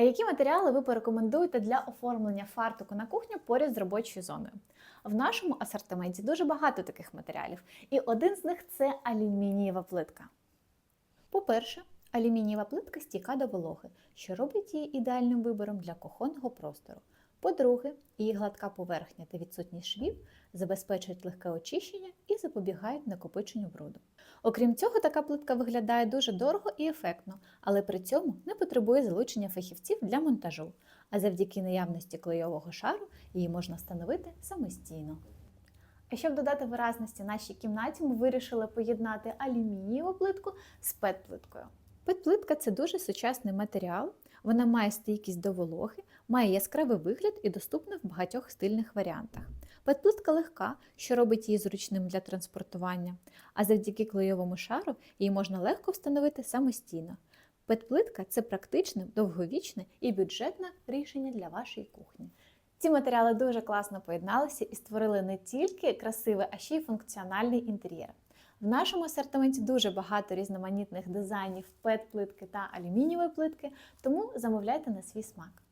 А які матеріали ви порекомендуєте для оформлення фартуку на кухню поряд з робочою зоною? В нашому асортименті дуже багато таких матеріалів, і один з них це алюмінієва плитка. По-перше, алюмінієва плитка стійка до вологи, що робить її ідеальним вибором для кухонного простору. По-друге, її гладка поверхня та відсутність швів забезпечують легке очищення і запобігають накопиченню бруду. Окрім цього, така плитка виглядає дуже дорого і ефектно, але при цьому не потребує залучення фахівців для монтажу, а завдяки наявності клейового шару її можна встановити самостійно. А щоб додати виразності нашій кімнаті, ми вирішили поєднати алюмінієву плитку з пет-плиткою. Пет-плитка це дуже сучасний матеріал, вона має стійкість до вологи, має яскравий вигляд і доступна в багатьох стильних варіантах. Пет-плитка легка, що робить її зручним для транспортування, а завдяки клейовому шару її можна легко встановити самостійно. Пет-плитка це практичне, довговічне і бюджетне рішення для вашої кухні. Ці матеріали дуже класно поєдналися і створили не тільки красивий, а ще й функціональний інтер'єр. В нашому асортименті дуже багато різноманітних дизайнів пет-плитки та алюмінієвої плитки, тому замовляйте на свій смак.